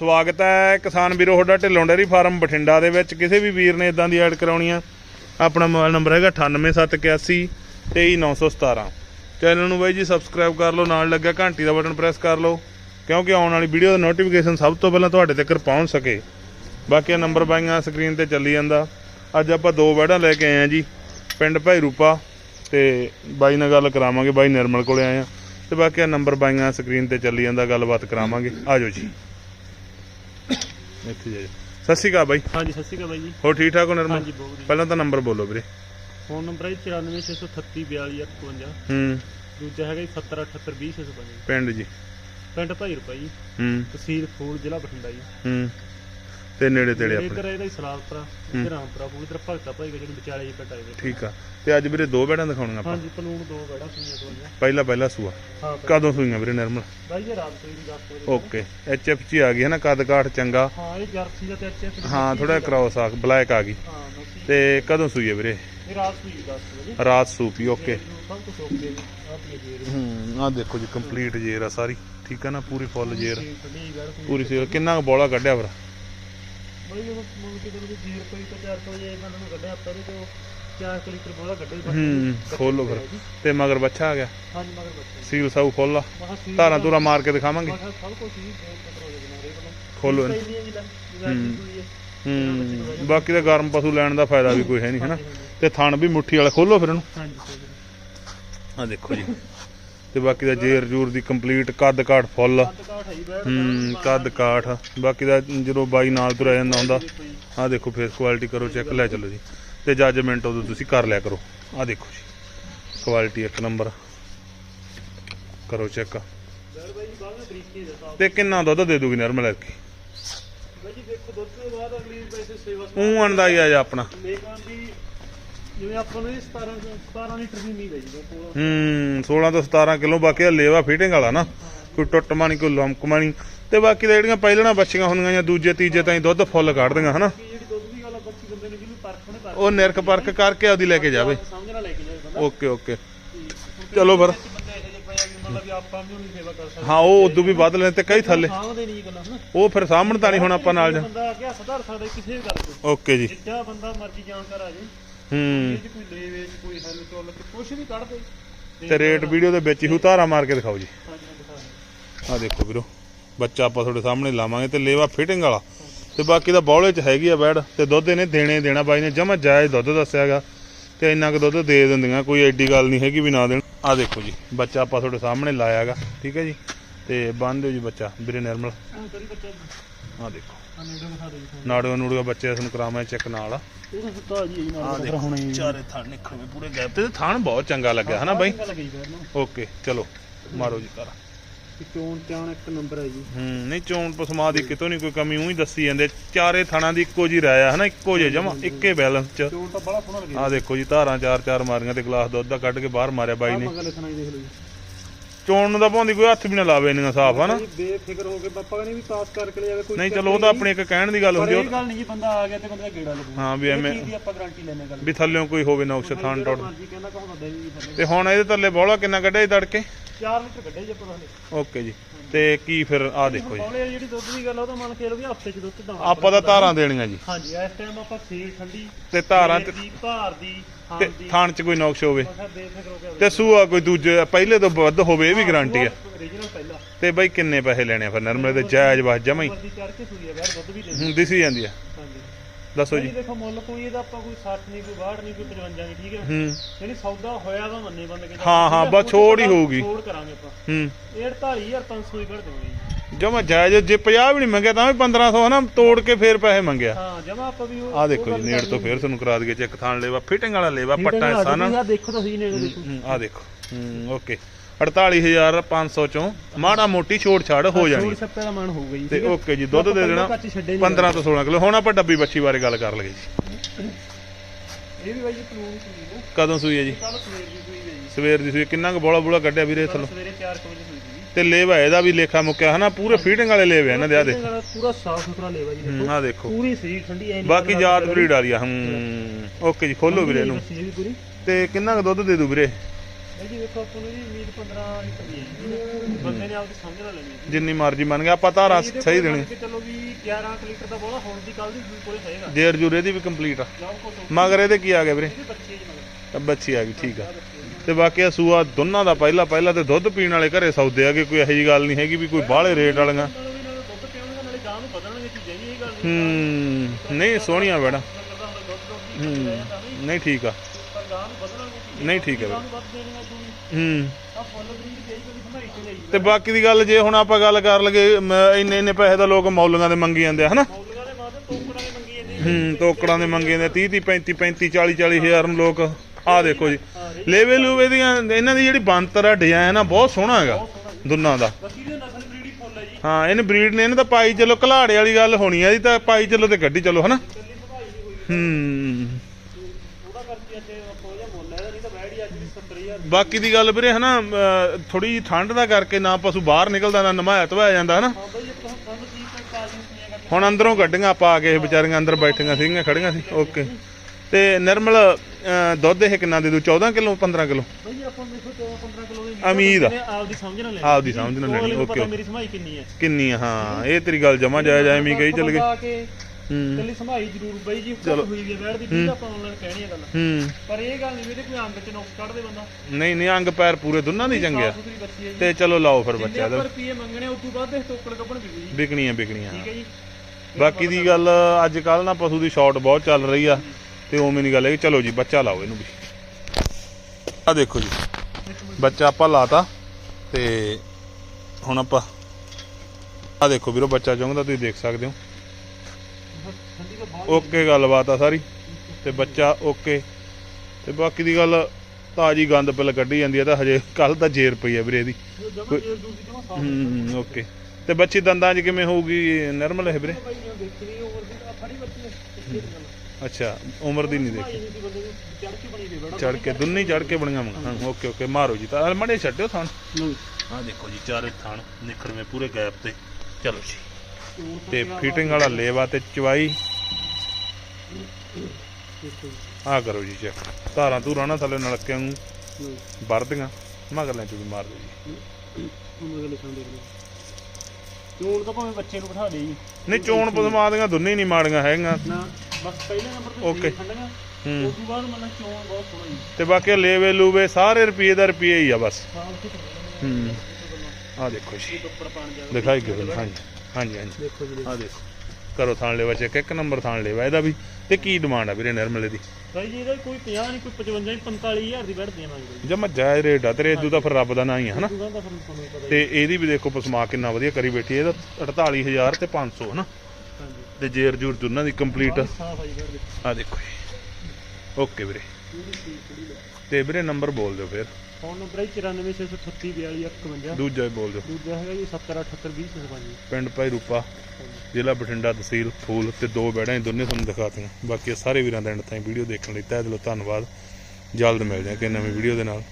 ਸਵਾਗਤ ਹੈ ਕਿਸਾਨ ਵੀਰੋ ਤੁਹਾਡਾ ਢਿੱਲੋਂ ਡੇਅਰੀ ਫਾਰਮ ਬਠਿੰਡਾ ਦੇ ਵਿੱਚ। ਕਿਸੇ ਵੀ ਵੀਰ ਨੇ ਇਦਾਂ ਦੀ ਐਡ ਕਰਾਉਣੀ ਆ, ਆਪਣਾ ਮੋਬਾਈਲ ਨੰਬਰ ਹੈਗਾ 98781 23917 ਚੈਨਲ ਨੂੰ ਬਾਈ ਜੀ ਸਬਸਕ੍ਰਾਈਬ ਕਰ ਲਓ, ਨਾਲ ਲੱਗਿਆ ਘੰਟੀ ਦਾ ਬਟਨ ਪ੍ਰੈਸ ਕਰ ਲਓ, ਕਿਉਂਕਿ ਆਉਣ ਵਾਲੀ ਵੀਡੀਓ ਦਾ ਨੋਟੀਫਿਕੇਸ਼ਨ ਸਭ ਤੋਂ ਪਹਿਲਾਂ ਤੁਹਾਡੇ ਤੱਕ ਪਹੁੰਚ ਸਕੇ। ਬਾਕੀ ਨੰਬਰ ਬਾਈਆਂ ਸਕਰੀਨ ਤੇ ਚੱਲੀ ਜਾਂਦਾ। ਅੱਜ ਆਪਾਂ ਦੋ ਵੈੜਾਂ ਲੈ ਕੇ ਆਏ ਆ ਜੀ, ਪਿੰਡ ਭਾਈ ਰੂਪਾ ਤੇ ਬਾਈ ਨਾਲ ਗੱਲ ਕਰਾਵਾਂਗੇ, ਬਾਈ ਨਿਰਮਲ ਕੋਲੇ ਆਏ ਆ ਤੇ ਬਾਕੀ ਨੰਬਰ ਬਾਈਆਂ ਸਕਰੀਨ ਤੇ ਚੱਲੀ ਜਾਂਦਾ, ਗੱਲਬਾਤ ਕਰਾਵਾਂਗੇ। ਆਜੋ ਜੀ। ਇੱਥੇ ਜੀ। ਸਤਿ ਸ਼੍ਰੀ ਅਕਾਲ ਬਾਈ। ਹਾਂਜੀ ਸਤਿ ਸ਼੍ਰੀ ਅਕਾਲ ਬਾਈ ਜੀ। ਹੋ ਠੀਕ ਠਾਕ ਹੋ ਨਿਰਮਲ? ਹਾਂਜੀ ਬਹੁਤ ਵਧੀਆ। ਪਹਿਲਾਂ ਤਾਂ ਨੰਬਰ ਬੋਲੋ ਵੀਰੇ। ਫੋਨ ਨੰਬਰ ਹੈ 9463342858 ਹੂੰ। ਦੂਜਾ ਹੈਗਾ ਜੀ 707820 ਪਿੰਡ ਜੀ। ਪਿੰਡ ਭਾਈ ਰੁਪਾ ਜੀ ਹੂੰ। ਤਹਿਸੀਲ ਫੂਲ ਜ਼ਿਲ੍ਹਾ ਬਠਿੰਡਾ ਜੀ। ਹੂੰ। ਤੇ ਨੇੜੇ ਤੇੜੇ ਆਪਣੇ। ਇਹਦਾ ਹੀ ਸਲਾਲਪੁਰਾ ਇੱਧਰ ਰਾਮਪੁਰਾ ਫੂਲ ਇੱਧਰ ਭਗਤਾ ਭਾਈ ਜਿਹੜੇ ਵਿਚਾਲੇ ਜੀ ਆਏ ਹੋਏ। ਠੀਕ ਆ। ਤੇ ਅੱਜ ਵੀਰੇ ਦੋ ਬੈੜਾਂ ਦਿਖਾਉਣੀਆਂ ਆਪਾਂ। ਹਾਂਜੀ ਪਲੂਣ ਦੋ ਬੜਾ ਸੁਣੀਆਂ ਸੁਣੀਆਂ ਪਹਿਲਾ ਪਹਿਲਾ ਸੂਆ। ਹਾਂ ਕਦੋਂ ਸੂਈਆਂ ਵੀਰੇ ਨਿਰਮਲ? ਬਾਈ ਜੀ ਰਾਤ ਕੋਈ 10 ਵਜੇ। ਓਕੇ। ਐਚ ਐਫ ਜੀ ਆ ਗਈ ਹੈ ਨਾ ਕੱਦ ਕਾਠ ਚੰਗਾ। ਹਾਂ ਇਹ ਜਰਸੀ ਦਾ ਤੇ ਐਚਐਫ ਹਾਂ ਥੋੜਾ ਕ੍ਰਾਸ ਆ ਬਲੈਕ ਆ ਗਈ। ਹਾਂ ਤੇ ਕਦੋਂ ਸੂਈ ਹੈ ਵੀਰੇ? ਇਹ ਰਾਤ ਕੋਈ 10 ਵਜੇ। ਰਾਤ ਸੂਪੀ ਓਕੇ। ਹੂੰ ਆ ਦੇਖੋ ਜੀ ਕੰਪਲੀਟ ਜੇਰ ਆ ਸਾਰੀ। ਠੀਕ ਆ ਨਾ ਪੂਰੀ ਫੁੱਲ ਜੇਰ ਪੂਰੀ ਸੀ ਕਿੰਨਾ ਬੋਲਾ ਕੱਢਿਆ ਵੀਰ ਬਈ ਜਦੋਂ ਕੇ ਜਦੋਂ ਜੀ ਰੁਪਏ ਤੋਂ 400 ਜੇ ਇਹਨਾਂ ਨੂੰ ਕੱਢਿਆ ਆਪਾਂ ਨੇ ਤੇ 4 ਲੀਟਰ ਬੋਲਾ ਕੱਢੇ ਹੂੰ ਖੋਲੋ ਫਿਰ। ਤੇ ਮਗਰ ਬੱਚਾ ਆ ਗਿਆ। ਹਾਂਜੀ ਮਗਰ ਬੱਚੇ ਸੀਲ ਸਾਊ ਮਹਾ ਸੀ ਧਾਰਾਂ ਧੂਰਾ ਮਾਰ ਕੇ ਦਿਖਾਵਾਂਗੇ। ਸਭ ਕੁਝ ਹੀ ਖੋਲੋ ਲੈ ਹੂੰ। ਬਾਕੀ ਤਾਂ ਗਰਮ ਪਸ਼ੂ ਲੈਣ ਦਾ ਫਾਇਦਾ ਵੀ ਕੋਈ ਹੈ ਨਹੀਂ ਹਨਾ ਤੇ ਥਣ ਵੀ ਮੁੱਠੀ ਵਾਲਾ ਖੋਲੋ ਫਿਰ ਇਹਨੂੰ। ਹਾਂਜੀ ਆ ਦੇਖੋ ਜੀ। ਤੇ ਬਾਕੀ ਦਾ ਜੇਰ ਜੂਰ ਦੀ ਕੰਪਲੀਟ ਕੱਦ ਕਾਠ ਫੁੱਲ। ਕੱਦ ਕਾਠ ਹੈ ਕੱਦ ਕਾਠ। ਬਾਕੀ ਦਾ ਜਦੋਂ ਬਾਈ ਨਾਲ ਤੁਰਿਆ ਜਾਂਦਾ ਹੁੰਦਾ ਆ ਦੇਖੋ ਫੇਸ ਕੁਆਲਿਟੀ ਕਰੋ ਚੈੱਕ ਲੈ ਚਲੋ ਜੀ। ਤੇ ਜੱਜਮੈਂਟ ਉਦੋਂ ਤੁਸੀਂ ਕਰ ਲਿਆ ਕਰੋ। ਆ ਦੇਖੋ ਜੀ ਕੁਆਲਿਟੀ ਇੱਕ ਨੰਬਰ ਕਰੋ ਚੈੱਕ ਤੇ ਕਿੰਨਾ ਦੁੱਧ ਦੇ ਦੂਗੀ ਨਰਮਲ ਐਤਕੀ ਬਾਈ ਜੀ ਦੇਖੋ ਦੁੱਧ ਤੋਂ ਬਾਅਦ ਅਗਲੀ ਵੈਸੇ ਸੇਵਾ ਉਹ ਅਣਦਾ ਹੀ ਆ ਆਪਣਾ। ਮੇਕਾਂ ਦੀ ਜਿਵੇਂ ਆਪਾਂ ਨੂੰ ਇਹ 17 17 ਲੀਟਰ ਦੀ ਉਮੀਦ ਹੈ ਜੀ ਕੋਲ ਹੂੰ 16 ਤੋਂ 17 ਕਿਲੋ ਬਾਕੀ ਦਾ ਲੇਵਾ ਫਿਟਿੰਗ ਵਾਲਾ ਨਾ। ਕੋਈ ਟੁੱਟਮਾ ਨਹੀਂ ਕੋਈ ਲੰਕਮਾ ਨਹੀਂ ਤੇ ਬਾਕੀ ਦਾ ਜਿਹੜੀਆਂ ਪਹਿਲਣਾ ਬੱਚੀਆਂ ਹੁੰਦੀਆਂ ਜਾਂ ਦੂਜੇ ਤੀਜੇ ਤਾਈਂ ਦੁੱਧ ਫੁੱਲ ਕੱਢਦੀਆਂ ਹਨਾ? ਜਿਹੜੀ ਦੁੱਧ ਦੀ ਗੱਲ ਆ ਬੱਚੀ ਬੰਦੇ ਨੇ ਜਿਹਨੂੰ ਪਰਖ ਉਹਨੇ ਪਰਖ ਉਹ ਨਿਰਖ ਪਰਖ ਕਰਕੇ ਆਪਦੀ ਲੈ ਕੇ ਜਾਵੇ। ਸਮਝ ਨਾਲ ਲੈ ਕੇ ਜਾਵੇ ਬੰਦਾ। Okay okay. ਚਲੋ ਫਿਰ। ਆ ਹਾਂ ਉਹ ਉਦੋਂ ਵੀ ਵੱਧ ਲੈਣ ਤੇ ਕਈ ਥੱਲੇ। ਉਹ ਫਿਰ ਸਾਹਮਣ ਤਾਂ ਨਹੀਂ ਹੁਣ ਆਪਾਂ ਨਾਲ ਜਾ। ਤੋਂ। ਓਕੇ ਜੀ। ਜਿੱਡਾ ਬੰਦਾ ਮਰਜ਼ੀ ਜਾਣਕਾਰ ਆ ਜੇ। ਹੂੰ। ਇਹ 'ਚ ਕੋਈ ਲੈ ਵੇਚ ਕੋਈ ਹੱਲ ਚੁੱਲ ਤੇ ਕੁਛ ਵੀ ਕੱਢ ਦੇ। ਤੇ ਰੇਟ ਵੀਡੀਓ ਦੇ ਵਿੱਚ ਹੀ ਧਾਰਾ ਮਾਰ ਕੇ ਦਿਖਾਓ ਜੀ। ਆ ਦੇਖੋ ਵੀਰੋ ਬੱਚਾ ਆਪਾਂ ਤੁਹਾਡੇ ਸਾਹਮਣੇ ਲਾਵਾਂਗੇ ਤੇ ਲੇਵਾ ਫਿਟਿੰਗ ਵਾਲਾ। ਤੇ ਬਾਕੀ ਦਾ ਬੌਲੇ ਚ ਹੈਗੀ ਆ ਬੈੜ ਤੇ ਦੁੱਧ ਇਹਨੇ ਦੇਣੇ ਦੇਣਾ ਬਾਈ ਨੇ ਜਮਾ ਜਾਇਜ਼ ਦੁੱਧ ਦੱਸਿਆਗਾ ਤੇ ਇੰਨਾ ਕੁ ਦੁੱਧ ਦੇ ਦਿੰਦੀਆਂ ਕੋਈ ਐਡੀ ਗੱਲ ਨਹੀਂ ਹੈਗੀ ਵੀ ਨਾ ਦੇਣ। ਆ ਦੇਖੋ ਜੀ ਬੱਚਾ ਆਪਾਂ ਤੁਹਾਡੇ ਸਾਹਮਣੇ ਲਾਇਆਗਾ ਠੀਕ ਹੈ ਜੀ। ਤੇ ਬੰਨ ਦਿਓ ਜੀ ਬੱਚਾ ਵੀਰੇ ਨਿਰਮਲ। ਆ ਦੇਖੋ। ਨਾੜੂਆ ਨੂੜੂਆ ਬੱਚੇ ਇਸ ਨੂੰ ਕਰਾਵਾਂ ਚੈੱਕ ਨਾਲ। ਆ ਇਹ ਤਾਂ ਸੁੱਤਾ ਜੀ ਜੀ ਨਾਲ। ਦੇਖੋ, ਹੁਣੇ ਹੀ ਚਾਰੇ ਥਣ ਨਿਕਲਵੇਂ ਪੂਰੇ ਗੈਪ। ਤੇ ਥਣ ਬਹੁਤ ਚੰਗਾ ਲੱਗਿਆ ਹਨਾ ਬਾਈ? ਨੂੰ ਓਕੇ ਚਲੋ ਮਾਰੋ ਜੀ ਤਾਰਾ ਕਿ ਚੋਣ ਚਾਣ ਇੱਕ ਨੰਬਰ ਹੈ ਜੀ। ਹੂੰ ਨਹੀਂ ਚੋਣ ਪਸਮਾ ਦੀ ਕਿਤੋਂ ਨਹੀਂ ਕੋਈ ਕਮੀ ਉਹੀ ਦੱਸੀ ਜਾਂਦੇ ਚਾਰੇ ਥਣਾਂ ਦੀ ਇੱਕੋ ਜੀ ਰਾਇਆ ਹਨਾ ਇੱਕੋ ਜੇ ਜਮਾ ਇੱਕੇ ਬੈਲੈਂਸ ਚ। ਚੋਣ ਤਾਂ ਬੜਾ ਸੋਹਣਾ ਲੱਗਿਆ ਆ ਦੇਖੋ ਜੀ ਧਾਰਾਂ ਚਾਰ ਚਾਰ ਮਾਰੀਆਂ ਤੇ ਗਲਾਸ ਦੁੱਧ ਦਾ ਕੱਢ ਕੇ ਬਾਹਰ ਮਾਰਿਆ ਬਾਈ ਨੇ। ਚੋਣ ਨੂੰ ਤਾਂ ਭਾਉਂਦੀ ਕੋਈ ਹੱਥ ਵੀ ਨਾ ਲਾਵੇ ਇੰਨੀਆਂ ਸਾਫ਼ ਹਨਾ? ਜੀ ਬੇਫਿਕਰ ਹੋ ਕੇ ਪਾਪਾ ਕਹਿੰਦੇ ਵੀ ਪਾਸ ਕਰਕੇ ਲੈ ਜਾਵੇ ਕੋਈ ਨਹੀਂ ਚਲੋ ਉਹ ਤਾਂ ਆਪਣੀ ਇੱਕ ਕਹਿਣ ਦੀ ਗੱਲ ਹੁੰਦੀ ਇਹ ਉਹ ਗੱਲ ਨਹੀਂ ਜੀ ਬੰਦਾ ਆ ਗਿਆ ਤੇ ਬੰਦੇ ਦਾ ਗੇੜਾ ਲੱਗੂ। ਹਾਂ ਵੀ ਐਵੇਂ ਦੀ ਆਪਾਂ ਗਾਰੰਟੀ ਲੈਣੇ ਗੱਲ। ਵੀ ਥੱਲਿਓਂ ਕੋਈ ਹੋਵੇ ਨੌਕਸ਼ ਥਾਨ ਟੁੱਟ ਮਰਜ਼ੀ ਕਹਿੰਦਾ ਕਹੋ ਦੇ ਜੀ ਥੱਲੇ। ਤੇ ਹੁਣ ਇਹਦੇ ਥੱਲੇ ਬੋਲਾ ਕਿੰਨਾ ਕੱਢਿਆ ਜੀ ਤੜਕੇ? 4 ਲੀਟਰ ਕੱਢੇ ਜੀ ਆਪਾਂ ਹਲੇ। ਓਕੇ ਜੀ। ਤੇ ਕੀ ਫਿਰ ਆ ਦੇਖੋ ਜੀ। ਬੌਲੇ ਜਿਹੜੀ ਦੁੱਧ ਦੀ ਗੱਲ ਆ ਉਹ ਤਾਂ ਮੰਨ ਕੇ ਲਓ ਵੀ ਹਫ਼ਤੇ ਚ ਦੁੱਧ ਦਾ ਆਪਾਂ ਤਾਂ ਧਾਰਾਂ ਦੇਣੀਆਂ ਜੀ। ਹਾਂਜੀ ਇਸ ਟਾਈਮ ਆਪਾਂ ਸੀਲ ਠੰਡੀ ਤੇ ਧਾਰਾਂ ਸਵੇਰ ਤੇ ਦੀ ਭਾਰ ਦੀ ਹਾਂ ਤੇ ਦੀ। ਥਾਣ 'ਚ ਕੋਈ ਨੌਕਸ਼ ਹੋਵੇ। ਤੇ ਸੂਆ ਕੋਈ ਦੂਜੇ ਪਹਿਲੇ ਤੋਂ ਵੱਧ ਹੋਵੇ ਇਹ ਵੀ ਗਾਰੰਟੀ ਆ। ਤੇ ਬਾਈ ਕਿੰਨੇ ਪੈਸੇ ਲੈਣੇ ਫਿਰ ਨਰਮੇ ਦੇ ਜਾਇਜ਼ ਬਸ ਜਮਾ ਹੀ। ਵਰਦੀ ਚੜ ਕੇ ਸੂਈ ਆ ਬਾਹਰ ਦੁੱਧ ਵੀ ਦੇ ਹੁੰਦੀ ਸੀ ਜਾਂਦੀ ਆ। ਦੱਸੋ ਜੀ। ਦੇਖੋ ਮੁੱਲ ਕੋਈ ਇਹਦਾ ਆਪਾਂ ਕੋਈ 60 ਨਹੀਂ ਕੋਈ 62 ਨਹੀਂ ਕੋਈ 55 ਨਹੀਂ ਠੀਕ ਹੈ ਹੂੰ। ਜਿਹੜੀ ਸੌਦਾ ਹੋਇਆ ਵਾ ਮੰਨੇ ਬੰਦ ਕੇ ਹਾਂ, ਹਾਂ, ਬਸ ਛੋੜ ਹੀ ਹੋਊਗੀ। ਛੋੜ ਕਰਾਂਗੇ ਆਪਾਂ। ਹੂੰ। ਇਹ 48500 ਹੀ ਕੱਢ ਦੇਵਾਂਗੇ ਜੀ। ਜਮਾ ਜਾਇਜ਼ ਜੇ 50 ਵੀ ਨਹੀਂ ਮੰਗਿਆ ਤਾਂ ਵੀ 1500 ਹਨਾ ਤੋੜ ਕੇ ਫੇਰ ਪੈਸੇ ਮੰਗਿਆ। ਹਾਂ ਜਮਾ ਆਪਾਂ ਵੀ ਉਹ ਆ ਦੇਖੋ ਜੀ ਨੇੜ ਤੋਂ ਫੇਰ ਤੁਹਾਨੂੰ ਕਰਾ ਦਈਏ ਚੈੱਕ ਥਾਣ ਲੈਵਾ ਫਿਟਿੰਗ ਵਾਲਾ ਲੈਵਾ ਪੱਟਾ ਐਸਾ ਨਾ ਆ ਦੇਖੋ ਤਾਂ ਸਹੀ ਨੇੜੇ ਦੇਖੋ। ਆ ਦੇਖੋ। ਹੂੰ ਓਕੇ। 48500 ਚੋਂ ਮਾੜਾ ਮੋਟੀ ਛੋੜ ਛਾੜ ਹੋ ਜਾਣੀ ਛੋੜ ਸੱਪੇ ਦਾ ਮਨ ਹੋਊਗਾ ਜੀ ਤੇ ਓਕੇ ਜੀ ਦੁੱਧ ਦੇ ਦੇਣਾ ਕੱਚ ਛੱਡੇ ਨਹੀਂ 15 ਤੋਂ 16 ਕਿਲੋ। ਹੁਣ ਆਪਾਂ ਡੱਬੀ ਬੱਚੀ ਬਾਰੇ ਗੱਲ ਕਰ ਲਈਏ ਜੀ। ਇਹ ਵੀ ਬਾਈ ਜੀ ਪਲੂਨ ਸੂਈ ਹੈ। ਕਦੋਂ ਸੂਈ ਹੈ ਜੀ? ਸਵੇਰ ਦੀ ਸੂਈ ਹੈ ਕਿੰਨਾ ਕੁ ਬੋਲਾ ਬੋਲਾ ਕੱਢਿਆ ਵੀਰੇ ਥੱਲੋਂ? ਸਵੇਰੇ 4 ਵਜੇ ਸੂਈ ਸੀ ਤੇ ਲੇਵਾ ਇਹਦਾ ਵੀ ਲੇਖਾ ਮੁੱਕਿਆ ਹਨਾ ਪੂਰੇ ਫੀਡਿੰਗ ਵਾਲੇ ਲੇਵੇ ਇਹਨਾਂ ਦੇ ਆ ਦੇ ਪੂਰਾ ਸਾਫ਼ ਸੁਥਰਾ ਲੇਵਾ ਜੀ ਦੇਖੋ। ਆ ਦੇਖੋ। ਪੂਰੀ ਸਹੀ ਠੰਡੀ ਐ ਬਾਕੀ ਯਾਦ ਬਰੀਡ ਆ ਰਹੀ ਆ ਹੂੰ। ਓਕੇ ਜੀ ਖੋਲੋ ਵੀਰੇ ਇਹਨੂੰ। ਤੇ ਕਿੰਨਾ ਕੁ ਦੁੱਧ ਦੇ ਦੂ ਵੀਰੇ? ਜੀ ਵੇਖੋ ਆਪਾਂ ਨੂੰ ਜੀ ਉਮੀਦ 15 ਲੀਟਰ ਦੀ ਹੈ ਜੀ। ਬੰਦੇ ਨੇ ਆਪਦੀ ਸਮਝ ਨਾਲ ਲੈਣੀ ਹੈ। ਜਿੰਨੀ ਮਰਜ਼ੀ ਮੰਨ ਗਿਆ ਆਪਾਂ ਧਾਰਾ ਸਹੀ ਦੇਣੀ। ਚਲੋ ਵੀ 11 ਕੁ ਲੀਟਰ ਦਾ ਬੋਲਾ ਹੁਣ ਦੀ ਕੱਲ ਦੀ ਕੋਲੇ ਹੈਗਾ ਜੇਰ ਜੂਰ ਇਹਦੀ ਵੀ ਕੰਪਲੀਟ ਆ। ਮਗਰ ਇਹਦੇ ਕੀ ਆ ਗਿਆ ਵੀਰੇ? ਬੱਚੇ ਤਾਂ ਆ ਗਈ ਠੀਕ ਆ। ਤੇ ਬਾਕੀ ਆ ਸੂਆ ਦੋਨਾਂ ਦਾ ਪਹਿਲਾ ਪਹਿਲਾ ਤੇ ਦੁੱਧ ਪੀਣ ਵਾਲੇ ਘਰੇ ਸੌਦੇ ਆਗੇ ਕੋਈ ਇਹੋ ਜੀ ਗੱਲ ਨਹੀਂ ਹੈਗੀ ਵੀ ਕੋਈ ਬਾਹਲੇ ਰੇਟ ਵਾਲੀਆਂ। ਹੂੰ ਨਹੀਂ ਸੋਹਣੀਆਂ ਬੜਾ ਹੂੰ ਨਹੀਂ। ਠੀਕ ਆ। ਪਰ ਗਾਂ ਨੂੰ ਚੀਜ਼ਾਂ ਨਹੀਂ ਠੀਕ ਨੂੰ ਹੂੰ। ਸੰਭਾਈ ਤੇ ਬਾਕੀ ਦੀ ਗੱਲ ਜੇ ਹੁਣ ਆਪਾਂ ਗੱਲ ਕਰ ਲਗੇ ਇੰਨੇ ਇੰਨੇ ਪੈਸੇ ਦਾ ਲੋਕ ਮੌਲੀਆਂ ਦੇ ਮੰਗੀ ਜਾਂਦੇ ਆ ਹਨਾ? ਮੌਲਿਆਂ ਦੇ ਬਾਅਦ ਟੋਕੜਾਂ ਦੇ ਮੰਗੀ ਜਾਂਦੇ ਹੂੰ ਤੋਕੜਾਂ ਦੇ ਮੰਗੇ ਜਾਂਦੇ 30 30 35 35 40 40 ਹਜ਼ਾਰ ਨੂੰ ਲੋਕ ਆ ਦੇਖੋ ਜੀ। ਲੇਵੇ ਲੂਵੇ ਦੀਆਂ ਇਹਨਾਂ ਦੀ ਜਿਹੜੀ ਬੰਤਰ ਆ ਡਿਜ਼ਾਈਨ ਆ ਬਹੁਤ ਸੋਹਣਾ ਹੈਗਾ ਦੋਨਾਂ ਦਾ। ਹੀ ਹੈ ਹਾਂ ਇਹਨੇ ਬਰੀਡ ਨੇ ਇਹਨੇ ਤਾਂ ਪਾਈ ਚਲੋ ਘਲਾੜੇ ਵਾਲੀ ਗੱਲ ਹੋਣੀ ਆ ਜੀ ਤਾਂ ਪਾਈ ਚਲੋ ਤੇ ਗੱਡੀ ਚਲੋ ਹਨਾ? ਹੂੰ ਉਹਦਾ ਕਰਕੇ ਅੱਜ ਆਪਾਂ ਜਿਹਾ ਮੁੱਲ ਹੈ ਨਹੀਂ ਤਾਂ ਬੈੜੀ ਅੱਜ ਦੀ 70000 ਬਾਕੀ ਦੀ ਗੱਲ ਵੀਰੇ ਹਨਾ ਥੋੜੀ ਠੰਡ ਦਾ ਕਰਕੇ ਨਾ ਪਸ਼ੂ ਬਾਹਰ ਨਿਕਲਦਾ ਨਾ ਨਮਾਇਆ ਧਵਾਇਆ ਜਾਂਦਾ ਹਨਾ। ਹੁਣ ਅੰਦਰੋਂ ਗੱਡੀਆਂ ਪਾ ਕੇ ਵਿਚਾਰੀਆਂ ਅੰਦਰ ਬੈਠੀਆਂ ਸੀਗੀਆਂ ਖੜੀਆਂ ਸੀ ਓਕੇ। ਤੇ ਨਿਰਮਲ ਦੁੱਧ ਇਹ ਕਿੰਨਾ ਦੇ ਦੂ? 14 ਕਿਲੋ 15 ਕਿਲੋ? ਬਈ ਆਪਾਂ ਦੇਖੋ 14 15 ਕਿਲੋ ਦੀ ਉਮੀਦ ਆ। ਆਪਦੀ ਸਮਝ ਨਾਲ ਲੈਣੀ ਆਪਦੀ ਸਮਝ ਨਾਲ ਲੈਣੀ, ਓਕੇ। ਮੇਰੀ ਸਮਾਈ ਕਿੰਨੀ ਹੈ। ਕਿੰਨੀ ਹਾਂ ਇਹ ਤੇਰੀ ਗੱਲ ਜਮਾ ਜਾਇਜ਼ ਐਵੇਂ ਹੀ ਕਹੀ ਚੱਲ ਹੂੰ ਕੱਲੀ ਸਮਾਈ ਜ਼ਰੂਰ ਬਈ ਜੀ ਚਲੋ। ਹੋਈ ਵੀ ਬੈਠ ਦੀ ਠੀਕ ਆਪਾਂ ਆਨਲਾਈਨ ਕਹਿਣੀ ਹੈ ਗੱਲ। ਹੂੰ। ਪਰ ਇਹ ਗੱਲ ਨਹੀਂ ਵੀ ਇਹਦੇ ਕੋਈ ਅੰਗ ਚ ਨੁਕਸ ਕੱਢ ਦੇ ਬੰਦਾ। ਨਹੀਂ ਨਹੀਂ ਅੰਗ ਪੈਰ ਪੂਰੇ ਦੋਨਾਂ ਦੀ ਚੰਗੇ ਆ। ਤੇ ਚਲੋ ਲਾਓ ਫਿਰ ਬੱਚਾ ਇਹਦਾ ਰੁਪਏ ਮੰਗਣੇ ਉਸ ਤੋਂ ਬਾਅਦ ਇਹ ਟੋਕੜ ਕੱਪਣ ਵਿਕੂ ਜੀ ਵਿਕਣੀਆਂ ਵਿਕਣੀਆਂ। ਠੀਕ ਹੈ ਜੀ। ਬਾਕੀ ਦੀ ਗੱਲ ਅੱਜ ਕੱਲ ਨਾ ਪਸ਼ੂ ਦੀ ਸ਼ਾਰਟ ਬਹੁਤ ਚੱਲ ਰਹੀ ਆ। ਤੇ ਉਵੇਂ ਨਹੀਂ ਗੱਲ ਹੈ ਚਲੋ ਜੀ ਬੱਚਾ ਲਾਓ ਇਹਨੂੰ ਵੀ। ਆ ਦੇਖੋ ਜੀ ਬੱਚਾ ਆਪਾਂ ਲਾਤਾ। ਤੇ ਹੁਣ ਆਪਾਂ ਆ ਦੇਖੋ ਵੀਰੋ ਬੱਚਾ ਚਾਹੁੰਦਾ ਤੁਸੀਂ ਦੇਖ ਸਕਦੇ ਹੋ। ਤਾਂ ਓਕੇ ਗੱਲਬਾਤ ਆ ਸਾਰੀ। ਤੇ ਬੱਚਾ ਓਕੇ। ਤੇ ਬਾਕੀ ਦੀ ਗੱਲ ਤਾਜੀ ਗੰਦ ਪਿਲ ਕੱਢੀ ਜਾਂਦੀ ਆ ਤਾਂ ਹਜੇ ਕੱਲ ਤਾਂ ਜੇਰ ਪਈ ਆ ਵੀਰੇ ਹੂੰ ਓਕੇ। ਤੇ ਬੱਚੀ ਦੰਦਾਂ 'ਚ ਕਿਵੇਂ ਹੋਊਗੀ? ਨਰਮਲ ਹੈ ਵੀਰੇ? ਦੀ ਹੈ ਦੀ ਅੱਛਾ ਉਮਰ ਦੀ ਨਹੀਂ ਦੇਖੀ। ਚੜ ਕੇ ਬਣੀ ਦੇ ਬੜਾ ਚੜ ਕੇ ਦੁੰਨੀ ਚੜ ਕੇ ਬਣੀਆਂ ਮੰਗਾ ਹਾਂ ਓਕੇ ਓਕੇ ਮਾਰੋ ਜੀ ਤਾਂ। ਮੜੇ ਛੱਡਿਓ ਥਾਣ। ਆ ਦੇਖੋ ਜੀ ਚਾਰੇ ਥਾਣ ਨਿਖੜਵੇਂ ਪੂਰੇ ਗੈਪ ਤੇ। ਚਲੋ ਜੀ। ਤੇ ਫਿਟਿੰਗ ਵਾਲਾ ਲੇਵਾ ਤੇ ਚਵਾਈ। ਆ ਕਰੋ ਜੀ ਚੈੱਕ। ਧਾਰਾਂ ਧੂਰਾਂ ਨਾ ਥੱਲੇ ਨਲਕਿਆਂ ਨੂੰ ਵਰਦੀਆਂ। ਮਗਰਲੇ ਚ ਵੀ ਮਾਰ ਦਿਓ ਜੀ। ਹੁਣ ਅਗਲੇ ਸਾਂ ਦੇਖ ਲਓ। ਚੋਣ ਤਾਂ ਭਾਵੇਂ ਬੱਚੇ ਨੂੰ ਬਿਠਾ ਦੇ ਜੀ। ਨਹੀਂ ਚੋਣ ਪਦਮਾ ਦੀਆਂ ਦੋਨੇ ਨਹੀਂ ਮਾੜੀਆਂ ਹੈਗੀਆਂ। ਨਾ ਬਸ ਪਹਿਲੇ ਨੰਬਰ ਤੇ Okay. ਖੰਡਾਂਗਾ ਹੂੰ। ਉਸ ਤੋਂ ਬਾਅਦ ਮਨ ਚੋਣ ਬਹੁਤ ਸੋਹਣਾ ਜੀ। ਤੇ ਬਾਕੀ ਲੇਵੇ ਲੂਵੇ ਸਾਰੇ ਰੁਪਏ ਦਾ ਰੁਪਏ ਹੀ ਆ ਬਸ। ਹੂੰ ਆ ਦੇਖੋ ਜੀ। ਦਿਖਾਈ ਗਿਓ ਹਾਂਜੀ। ਹਾਂਜੀ ਹਾਂਜੀ। ਦੇਖੋ ਜੀ ਆ ਦੇਖੋ। ਕਰੋ ਥਾਣ ਲੈਵਾ ਚੈੱਕ ਇੱਕ ਨੰਬਰ ਥਾਣ ਲੈਵਾ ਇਹਦਾ ਵੀ। ਤੇ ਕੀ ਡਿਮਾਂਡ ਆ ਵੀਰੇ ਨਿਰਮਲੇ ਦੀ? ਭਾਈ ਜੀ ਇਹਦਾ ਕੋਈ 50 ਨਹੀਂ ਕੋਈ 55 ਨਹੀਂ 45000 ਦੀ ਬੈਠ ਦੇਵਾਂਗੇ ਜਮਾ ਜਾਇਜ਼ ਰੇਟ ਆ ਤੇਰੇ ਇਦੂ ਤਾਂ ਫਿਰ ਰੱਬ ਦਾ ਨਾਂ ਹੀ ਆ ਹਨਾ? ਤੂੰ ਇਹਦੀ ਵੀ ਦੇਖੋ ਪਸਮਾ ਕਿੰਨਾ ਵਧੀਆ ਕਰੀ ਬੈਠੀ। ਇਹਦਾ 48000 ਤੇ 500 ਹਨਾ? ਹਾਂਜੀ। ਤੇ ਜੇਰ ਜੂਰ ਦੋਨਾਂ ਦੀ ਕੰਪਲੀਟ ਆ ਦੇਖੋ ਓਕੇ ਵੀਰੇ। ਤੇ ਵੀਰੇ ਨੰਬਰ ਬੋਲ ਦਿਓ ਫਿਰ। ਫੋਨ ਨੰਬਰ ਹੈ 9468422151 ਦੂਜਾ ਹੀ ਬੋਲ ਦਿਓ। ਦੂਜਾ ਹੈਗਾ ਜੀ 70782055 ਪਿੰਡ ਭਾਈ ਰੂਪਾ ਜ਼ਿਲ੍ਹਾ ਬਠਿੰਡਾ ਤਹਿਸੀਲ ਫੂਲ ਤੇ ਦੋ ਬੈੜਾਂ ਹੀ ਦੋਨੇ ਤੁਹਾਨੂੰ ਦਿਖਾਤੀਆਂ। ਬਾਕੀ ਸਾਰੇ ਵੀਰਾਂ ਦਾ ਐਂਡ ਤਾਈਂ ਵੀਡੀਓ ਦੇਖਣ ਲਈ ਤਹਿ ਦਿਲੋਂ ਧੰਨਵਾਦ। ਜਲਦ ਮਿਲਦੇ ਹਾਂ ਕਿ ਨਵੀਂ ਵੀਡੀਓ ਦੇ ਨਾਲ।